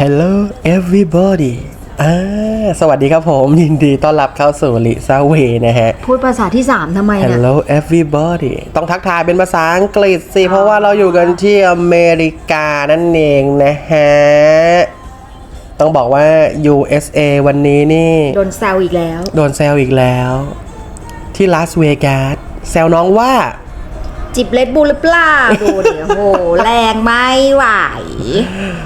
Hello everybody อ่าสวัสดีครับผม ยินดีต้อนรับเข้าสู่ลิซาเวนะฮะ พูดภาษาที่ 3ทำไมเนี่ย Hello everybody ต้องทักทายเป็นภาษาอังกฤษสิ เพราะว่าเราอยู่กันที่อเมริกานั่นเองนะฮะ ต้องบอกว่า USA วันนี้นี่ โดนแซวอีกแล้ว โดนแซวอีกแล้ว ที่ลาสเวกัสแซวน้องว่า จิบเลดบูลหรือเปล่าดูเดี๋ยวโห แรงไม่ไหว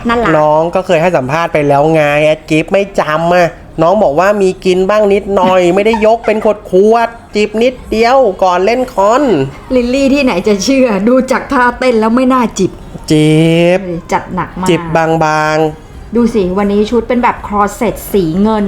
นั่นแหละน้องก็เคยให้สัมภาษณ์ไปแล้วไงแอดกิฟไม่จำอะน้องบอกว่ามีกินบ้างนิดหน่อย ไม่ได้ยกเป็นขวดขวดๆจิบนิดเดียวก่อนเล่นคอน ลิลลี่ที่ไหนจะเชื่อ ดูจากท่าเต้นแล้วไม่น่าจิบจิบเออจัดหนักมากจิบบาง ดูสิ วันนี้ชุดเป็นแบบครอสเซ็ตสีเงิน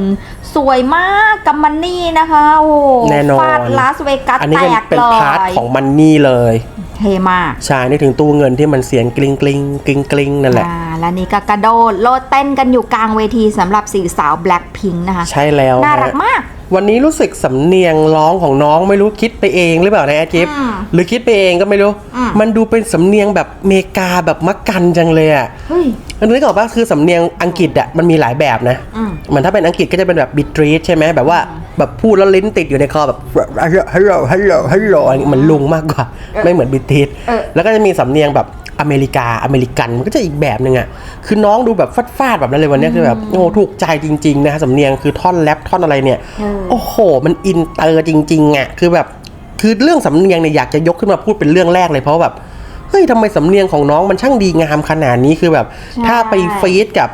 สวยมากกัมมันนี่นะคะ โอ้โหๆแน่นอนฟาดลาสเวกัสอันนี้แตเป็นกเป็นเลพาร์ทยของมันนี่เลยเท่มากใช่นึกถึงตู้เงินที่มันเสียงกลิ้งกลิ้งกลิ้งกลิ้งนั่นแหละอ่าและนี่ก็กระโดดโลดเต้นกันอยู่กลางเวทีสำหรับสี่สาวแบล็คพิงนะคะ ใช่แล้วน่ารักฮะมาก วันนี้รู้สึกสำเนียงร้องของน้องไม่รู้คิดไปเองหรือเปล่านะแอดกิฟอืมหรือคิดไปเองก็ไม่รู้ อืม มันดูเป็นสำเนียงแบบเมกาแบบมักกันจังเลยอะ เฮ้ยมันนึกออกปะคือสำเนียงอังกฤษอะมันมีหลายแบบนะอืม เหมือนถ้าเป็นอังกฤษก็จะเป็นแบบบิทรีทใช่ไหมแบบว่าแบบพูดแล้วลิ้นติดอยู่ในคอแบบฮัลโหลฮัลโหลฮัลโหลฮัลโหลเหมือนลุงมากกว่า ไม่เหมือนบิทรีทเออแล้วก็จะมีสำเนียงแบบ อเมริกาอเมริกันมันก็จะอีกแบบหนึ่งอะคือน้องดูแบบฟาดๆแบบนั้นเลยวันเนี้ยคือแบบโอ้ถูกใจจริง ๆ นะฮะสำเนียงคือท่อนแรปท่อนอะไรเนี่ยเออโอ้โห มันอินเตอร์จริงๆอะคือแบบคือเรื่องสำเนียงเนี่ยอยากจะยกขึ้นมาพูดเป็นเรื่องแรกเลยเพราะแบบเฮ้ยทำไมสำเนียงของน้องมันช่างดีงามขนาดนี้คือแบบ ถ้าไปฟีดกับ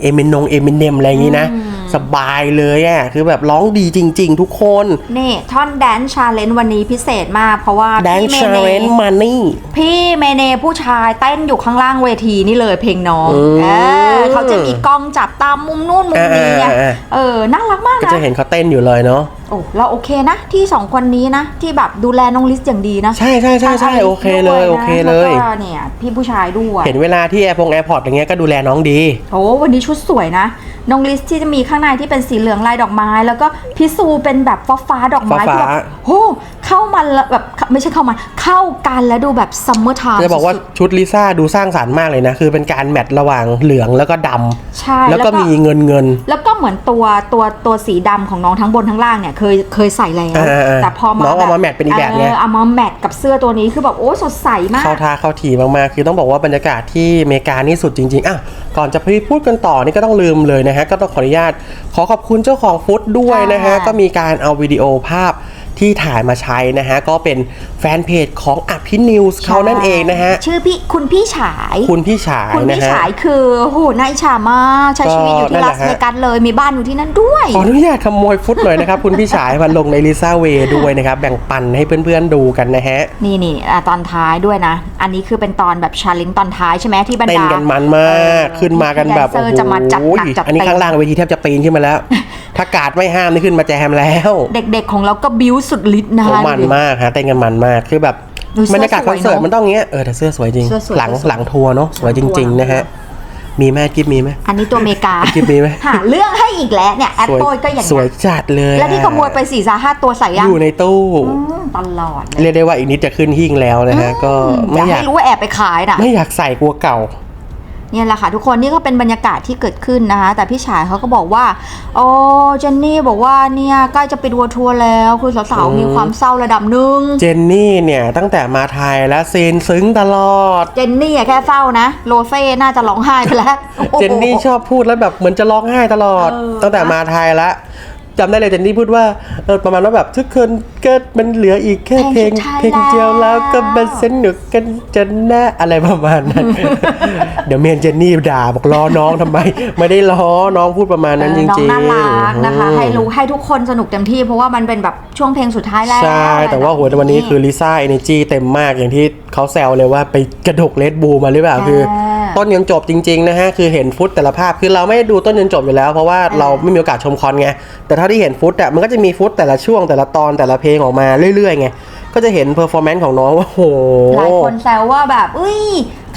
เอเมนงเอเมเนมอะไรอย่างนี้นะ สบายเลยอะคือแบบร้องดีจริง ๆ ทุกคน นี่ท่อนแดนชาเลน g e วันนี้พิเศษมาก เพราะว่าแดนพี่เมชาเนเรนมานี่ พี่เมเนผู้ชายเต้นอยู่ข้างล่างเวทีนี่เลยเพลงน้องอืม เออเขาจะมีกล้องจับตามมุมนู่นมุมนี้ไงอ่าอ่าอ่าเออน่ารักมากก็นะ จะเห็นเขาเต้นอยู่เลยเนาะโอ้เราโอเคนะที่สองคนนี้นะที่แบบดูแลน้องลิสอย่างดีนะใช่ใช่ใช่ใช่ทั้งโอเคเลยด้วยนะโอเคเลยแล้วก็เนี่ยพี่ผู้ชายด้วยเห็นเวลาที่แอร์พงแอร์พอร์ตอย่างเงี้ยก็ดูแลน้องดีโอ้วันนี้ชุดสวยนะน้องลิสที่จะมีข้างในที่เป็นสีเหลืองลายดอกไม้ แล้วก็พิซูเป็นแบบฟ้าฟ้าๆดอกไม้ฟ้าๆคือแบบโอ้เข้ามาแล้วแบบไม่ใช่เข้ามาเข้ากันแล้วดูแบบซัมเมอร์ไทม์จะบอกว่าชุดลิซ่าดูสร้างสรรค์มากเลยนะ คือเป็นการแมทระหว่างเหลืองแล้วก็ดำใช่แล้วก็มีเงินเงิน แล้วก็เหมือนตัวตัวตัวสีดำของน้องทั้งบนทั้งล่างเนี่ยเคยเคยใส่แล้วอ่าๆๆแต่พอมาน้องเอามาแมทเป็นอีกแบบไงเเอามาแมทกับเสื้อตัวนี้คือแบบโอ้สดใสมากเข้าท่าเข้าทีมากๆคือต้องบอกว่าบรรยากาศที่อเมริกานี่สุดจริงๆอะก่อนจะไปพูดกันต่อนี่ก็ต้องลืมเลยนะฮะก็ต้องขออนุญาตขอขอบคุณเจ้าของฟุตด้วยนะฮะค่ะก็มีการเอาวิดีโอภาพ ที่ถ่ายมาใช้นะฮะ ก็เป็นแฟนเพจของอภินิวส์เขานั่นเองนะฮะ ชื่อพี่คุณพี่ฉาย คุณพี่ฉายคุณนะพี่ฮะ ฉายคือโอ้โหน่าอิจฉามากใช้ชีวิตอยู่ก็นั่ที่นแหลาละสฮะ เวกัสเลยมีบ้านอยู่ที่นั่นด้วย ขออนุญาตขโมยฟุตหน่อยนะครับ คุณพี่ฉายมาลงในลิซ่าเวด้วยนะครับ แบ่งปันให้เพื่อนๆดูกันนะฮะ นี่นี่อะตอนท้ายด้วยนะ อันนี้คือเป็นตอนแบบชาเลนตอนท้ายใช่ไหมที่บรรเต้นดา กันมันมาก เออขึ้นมากันแบบแดนเซอร์จะมาจัดหนักจัดอันนี้เต็มข้างล่างเวทีแทบจะปีนขึ้นมาแล้ว ถ้ากาดไม่ห้ามนี่ขึ้นมาแจมแล้ว เด็กๆของเราก็บิ้วสุดฤทธิ์นะโอ้คะมันมากฮะเต้นกันมันมากคือแบบดูเสื้อบรรยากาศคอนเสิร์ตสวยเนอะมันต้องอย่างเงี้ยเออแต่เสื้อสวยจริง เสื้อสวยหลังเสื้อสวย หลังทัวร์เนาะสวยจริง ๆ นะฮะ มีไหมกิฟมีไหม อันนี้ตัวอเมริกาคลิปนี้ไหม หาเรื่องให้อีกแล้วเนี่ยแอดสวยโต้ก็อย่างสวยนี้จัดเลยแล้วที่ขโมยไปสี่สาห้าตัวใส่ยังอยู่ในตู้ อืมตลอดเลยเรียกได้ว่าอีกนิดจะขึ้นหิ้งแล้วนะฮะ ก็อไม่ยากอยาก ให้รู้ว่าแอบไปขายน่ะ ไม่อยากใส่กลัวเก่า เนี่ยแหละค่ะทุกคนนี่ก็เป็นบรรยากาศที่เกิดขึ้นนะคะ แต่พี่ชายเขาก็บอกว่า โอ้เจนนี่บอกว่าเนี่ยใกล้จะไปดูทัวร์แล้วคือสาวอืมๆมีความเศร้าระดับหนึ่งเจนนี่เนี่ยตั้งแต่มาไทยแล้วซีนซึ้งตลอด เจนนี่อะแค่เศร้านะโรเซ่น่าจะร้องไห้ไปแล้วโอ้โหเจนนี่ชอบพูดแล้วแบบเหมือนจะร้องไห้ตลอดเออตั้งแต่มาไทยแล้ว จำได้เลยเจนนี่พูดว่าเออประมาณว่าแบบทุกคนก็มันเหลืออีกแค่เพลงเพลงเดียวแล้วก็มาสนุกกันจนแน่อะไรประมาณนั้นเดี๋ยวเมนเจนนี่ด่าบอกล้อน้องทำไม ไม่ได้ล้อน้องพูดประมาณนั้นจเออน้องริงๆน่ารักนะคะ ให้รู้ให้ทุกคนสนุกเต็มที่เพราะว่ามันเป็นแบบช่วงเพลงสุดท้ายแล้วใช่แต่ว่าโหแต่วันนี้คือลิซ่าเอเนจีเต็มมากอย่างที่เขาแซวเลยว่าไปกระดกเลดบูมาหรือเปล่าคือ ต้นยันจบจริงๆนะฮะคือเห็นฟุตแต่ละภาพคือเราไม่ได้ดูต้นยันจบอยู่แล้ว เพราะว่าเราไม่มีโอกาสชมคอนไงแต่เท่าที่เห็นฟุตอะมันก็จะมีฟุตแต่ละช่วงแต่ละตอนแต่ละเพลงออกมาเรื่อยๆไง ก็จะเห็นเพอร์ฟอร์แมนซ์ของน้องว่าโห หลายคนแซวว่าแบบอุ้ย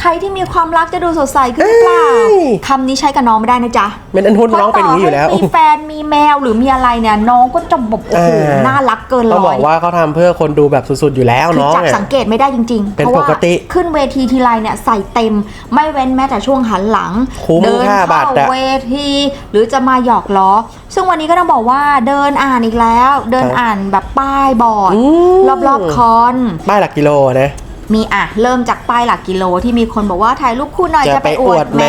ใครที่มีความรักจะดูสดใสขึ้นหรือเปล่าเอ้ย คำนี้ใช้กับน้องไม่ได้นะจ๊ะเมนอันทุนน้องเป็นอย่างนี้อยู่แล้ว เพราะต่ให้มีแฟนมีแมวหรือมีอะไรเนี่ย น้องก็จะแบบโอ้โหอ่า น่ารักเกินต้องร้บออยกว่าเขาทำเพื่อคนดูแบบสุดๆอยู่แล้วคือน้องจากอะสังเกตไม่ได้จริงๆเป็นเพราะว่าปกติขึ้นเวทีทีไรเนี่ยใส่เต็ม ไม่เว้นแม้แต่ช่วงหันหลัง คุ้มเดินค่าบัเข้าตรอะ เวที หรือจะมาหยอกล้อ ซึ่งวันนี้ก็ต้องบอกว่าเดินอ่านอีกแล้ว เดินครับอ่านแบบป้ายบอร์ดอืมรอบๆคอน ป้ายหลักกิโลนะมีอะเริ่มจากป้ายหลักกิโลที่มีคนบอกว่าถ่ายรูปคู่หน่อยจะจะไปไปออววดดแมแม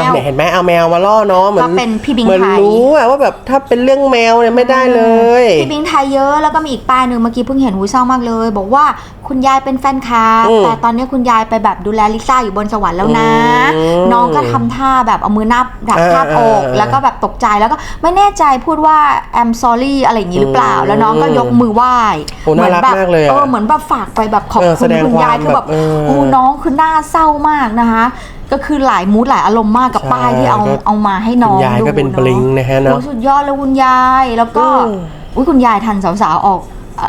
ววเนี่ยเห็นไหมเอาแมวมาล่อน้องเหมือนก็เป็นพี่บิงเหมือนไทยรู้อะว่าแบบถ้าเป็นเรื่องแมวเนี่ยไม่ได้เลยพี่บิงไทยเยอะแล้วก็มีอีกป้ายหนึ่งเมื่อกี้เพิ่งเห็นหูเศร้ามากเลย บอกว่าคุณยายเป็นแฟนคลับอืมแต่ตอนนี้คุณยายไปแบบดูแลลิซ่าอยู่บนสวรรค์แล้วนะ อืมน้องก็ทำท่าแบบเอามือนับดักอ่าทาบอกอ่าแล้วก็แบบตกใจแล้วก็ไม่แน่ใจพูดว่า I'm sorry อะไรอย่างนี้หรือเปล่าอืมแล้วน้องก็ยกมือไหว้โอ้น่ารักแบบมากเลยอะเออเหมือนแบบฝากไปแบบขอบเออคุณแสดงคุณยายความคือแบบแบบเออโอ้น้องคือหน้าเศร้ามากนะคะ ก็คือหลายมูดหลายอารมณ์มากกับใช่ป้ายที่เอาก็เอามาให้น้คุองณยายก็เป็นดูบลิงก์นะฮะเนาะโอ้สุดยอดเลยคุณยายแล้วก็ อืม อุ้ยคุณยายทันสาวๆออก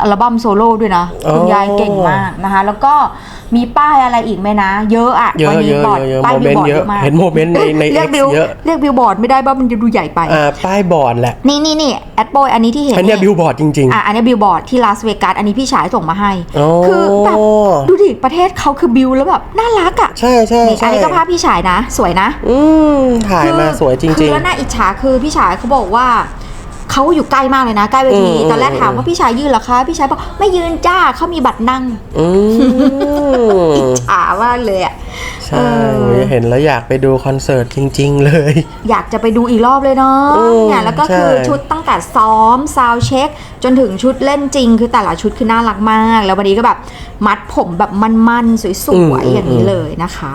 อัลบั้มโซโล่ด้วยนะโอ้คุณยายเก่งมากนะคะ แล้วก็มีป้ายอะไรอีกไหมนะ เยอะอะเยอะวันี้เยอะบอร์ดเยอะป้ายโมบิเมลนต์บอร์ดเยเยอะอะมากเห็นโมเมนต์ในในเรียก X บิลเยอะเรียกบิลบอร์ดไม่ได้บ้ามันจะดูใหญ่ไปอ่าป้ายบอร์ดแหละนี่นี่นี่แอดโบยอันนี้ที่เห็นอันเนี้ยบิลบอร์ดจริงอะอันนี้บิลบอร์ดที่ลาสเวกัสอันนี้พี่ชายส่งมาให้ๆโอ้คือแบบดูดิประเทศเขาคือบิลแล้วแบบน่ารักอะใช่ใช่นี่อัใช่นนี้ก็ภาพพี่ชายนะ สวยนะ อืมถ่ายมาสวยจคืริองแล้วน่าอิจฉาคือพี่ชายเขาบอกว่า เขาอยู่ใกล้มากเลยนะใกล้เวทีอืมตอนแรกถามว่าพี่ชายยืนเหรอคะพี่ชายบอกไม่ยืนจ้าเขามีบัตรนั่งๆอืมฉามากเลยอะใช่เออเห็นแล้วอยากไปดูคอนเสิร์ตจริง ๆ เลย อยากจะไปดูอีกรอบเลยเนาะอืมเนี่ยแล้วก็คือใช่ ชุดตั้งแต่ซ้อมซาวเช็ค จนถึงชุดเล่นจริง คือแต่ละชุดคือน่ารักมาก แล้ววันนี้ก็แบบมัดผมแบบมันๆสวยๆอย่างนี้เลยนะคะ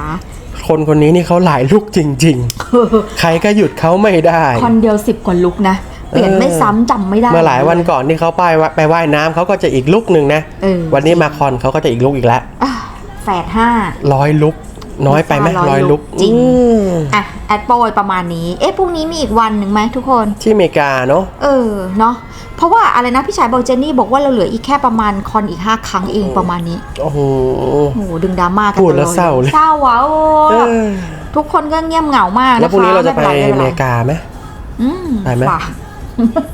คนคนนี้นี่เขาหลายลุกจริง ๆ ใครก็หยุดเขาไม่ได้คอนเดียวสิบกว่าลุกนะ เปลี่ยนไม่ซ้ำจำไม่ได้เมื่อหลายวันก่อนที่เขาไปว่าไปว่ายน้ำเขาก็จะอีกลุกหนึ่งนะ เออวันนี้มาคอนเขาก็จะอีกลุกอีกแล้วอะแฝดห้า ร้อยลุก น้อยไปไหมร้อยร้อยลุกจริง อืมอะ แอดโปรยประมาณนี้ เอ๊ะพรุ่งนี้มีอีกวันหนึ่งไหมทุกคน ที่อเมริกาเนาะ เออเนาะเพราะว่าอะไรนะพี่ชายบอกเจนนี่บอกว่าเราเหลืออีกแค่ประมาณคอนอีก 5 ครั้งเองประมาณนี้โอ้โห โอ้โหดึงดราม่ากันพูดแล้วเศร้าเลย เศร้าว่ะโอ้เอแบบอทุกคนก็เงียบเหงามากนะคะแล้วพรุ่งนี้เราจะไปม่อป็นเมไรริกาไหม อืมไปไหม ฝาก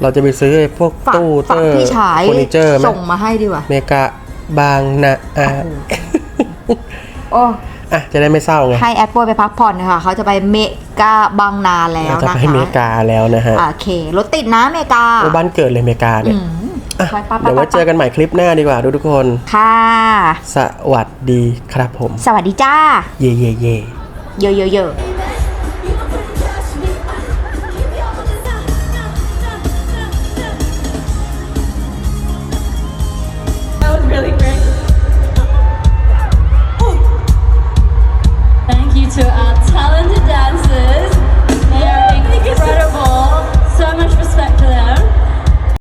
เราจะไปซื้อไอ้พวกฝากตู้ฝากเตอร์พี่ชายเฟอร์นิเจอร์ไหมส่งมาให้ดีกว่าอเมริกาบางนะอ่าโอ้อะจะได้ไม่เศร้าไงให้แอดโปรยไปพักผ่อนนะคะเขาจะไปเมกาบางนาแล้วเราจะนะไปคะอเมริกาแล้วนะฮะโอเครถติดนะอเมริกาโอ้บ้านเกิดเลยอเมริกาเนี่ยอืมอะไปไปไปเดี๋ยวไว้ไปเจอกันใหม่คลิปหน้าดีกว่าทุกคน ค่ะ สวัสดีครับผม สวัสดีจ้า เย่เย่เย่เยอะเยอะเยอะ